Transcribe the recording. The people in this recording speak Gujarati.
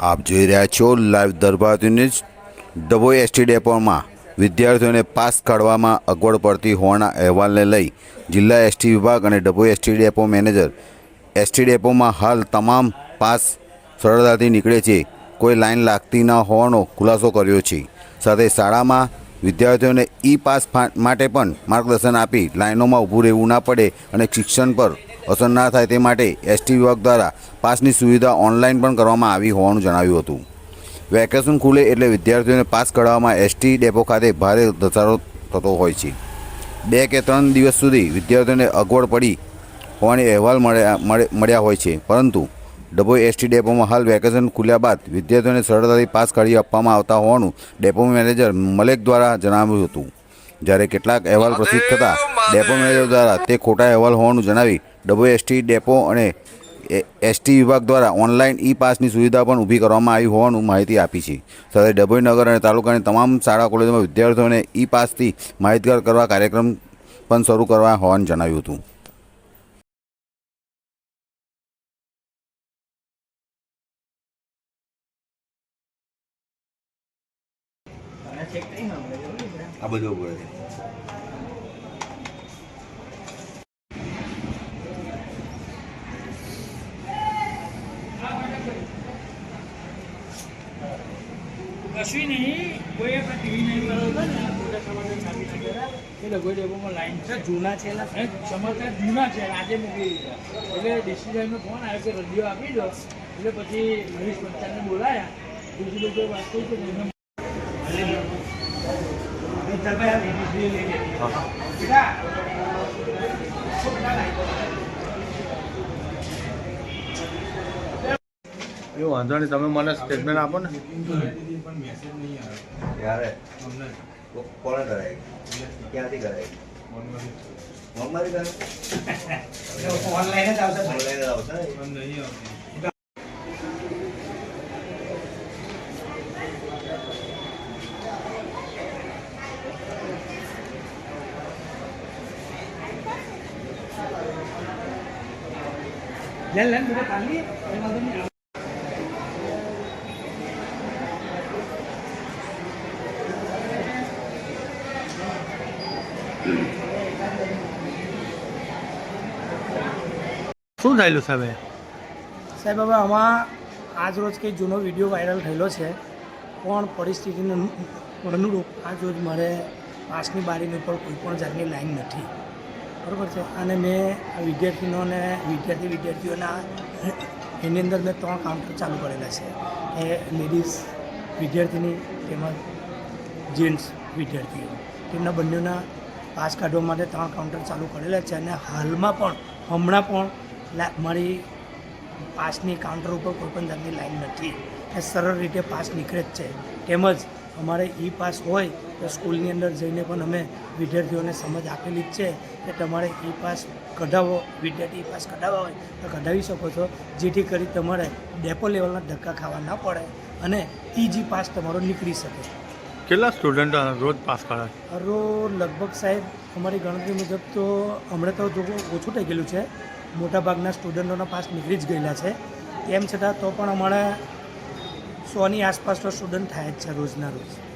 આપ જોઈ રહ્યા છો live Darbar news Dabhoi ST ડેપોમાં. વિદ્યાર્થીઓને પાસ કાઢવામાં અગવડ પડતી હોવાના અહેવાલને લઈ જિલ્લા એસટી વિભાગ અને Dabhoi ST depot manager ST ડેપોમાં હાલ તમામ પાસ સરળતાથી નીકળે છે. કોઈ લાઈન લાગતી ન હોવાનો ખુલાસો કર્યો છે. સાથે શાળામાં વિદ્યાર્થીઓને ઈ પાસ માટે પણ માર્ગદર્શન આપી લાઈનોમાં ઊભું રહેવું ના પડે અને શિક્ષણ પર અસર ના થાય તે માટે એસટી વિભાગ દ્વારા પાસની સુવિધા ઓનલાઈન પણ કરવામાં આવી હોવાનું જણાવ્યું હતું. વેકેશન ખુલે એટલે વિદ્યાર્થીઓને પાસ કઢાવવામાં એસટી ડેપો ખાતે ભારે ધસારો થતો હોય છે. બે કે ત્રણ દિવસ સુધી વિદ્યાર્થીઓને અગવડ પડી હોવાની અહેવાલ મળ્યા, મળે- મળ્યા હોય છે. પરંતુ ડભોઈ એસટી ડેપોમાં હાલ વેકેશન ખુલ્યા બાદ વિદ્યાર્થીઓને સરળતાથી પાસ કાઢી આપવામાં આવતા હોવાનું ડેપો મેનેજર મલેક દ્વારા જણાવ્યું હતું. જ્યારે કેટલાક અહેવાલ પ્રસિદ્ધ થતાં ડેપો મેનેજર દ્વારા તે ખોટા અહેવાલ હોવાનું જણાવી ડભોઈ એસટી ડેપો અને એસટી વિભાગ દ્વારા ઓનલાઈન ઈ પાસની સુવિધા પણ ઊભી કરવામાં આવી હોવાનું માહિતી આપી છે. સાથે ડભોઈ નગર અને તાલુકાની તમામ શાળા, કોલેજોમાં વિદ્યાર્થીઓને ઈ પાસથી માહિતગાર કરવા કાર્યક્રમ પણ શરૂ કરવા હોવાનું જણાવ્યું હતું. આ બધું પડે છે. નહીં કોઈ ટીવી નહીં બરોબર ને મોટા લાઈન છે, જૂના છે સમાચાર જૂના છે, આજે મૂકી દીધા. એટલે ડિસ્ટ્રિક્ટ ફોન આવ્યો કે રદિયો આપી દો. એટલે પછી હરીશ પંચાલને બોલાયા. બીજી બધી વાત કરી કે એ વાંધો નહીં તમે મને સ્ટેટમેન્ટ આપો ને. ક્યારે? કોને કરાય ક્યાંથી કરાય મોંઘવારી કરાય ઓનલાઈન જ આવશે ઓનલાઈન જ આવશે? લેન લેન બધા ખાલી એ વાંધો નહીં શું થયેલું સાહેબ સાહેબ હવે આમાં આજ રોજ કંઈ જૂનો વીડિયો વાયરલ થયેલો છે પણ પરિસ્થિતિને અનુ- અનુરૂપ આજ રોજ મારે પાસની બારીની ઉપર કોઈ પણ જાતની લાઈન નથી. બરાબર છે. અને મેં વિદ્યાર્થીનોને, વિદ્યાર્થી વિદ્યાર્થીઓના, એની અંદર મેં ત્રણ કાઉન્ટર ચાલુ કરેલા છે. એ લેડીઝ વિદ્યાર્થીની તેમજ જેન્ટ્સ વિદ્યાર્થીઓ. તેમના બંનેના પાસ કાઢવા માટે ત્રણ કાઉન્ટર ચાલુ કરેલા છે અને હાલમાં પણ, હમણાં પણ મારી પાસની કાઉન્ટર ઉપર કોઈ પણ જાતની લાઈન નથી એ સરળ રીતે પાસ નીકળે જ છે. તેમજ અમારે ઈ પાસ હોય તો સ્કૂલની અંદર જઈને પણ અમે વિદ્યાર્થીઓને સમજ આપેલી જ છે કે તમારે ઈ પાસ કઢાવો વિદ્યાર્થી ઈ પાસ કઢાવવા હોય તો કઢાવી શકો છો જેથી કરી તમારે ડેપો લેવલના ધક્કા ખાવા ના પડે અને ઈજી પાસ તમારો નીકળી શકે. કેટલા સ્ટુડન્ટ રોજ પાસ કરાવે રોજ લગભગ સાહેબ અમારી ગણતરી મુજબ તો હમણાં તો ઓછું થઈ ગયેલું છે મોટાભાગના સ્ટુડન્ટોના પાસ નીકળી જ ગયેલા છે. તેમ છતાં તો પણ અમારે સોની આસપાસનો સ્ટુડન્ટ થાય જ છે રોજના રોજ.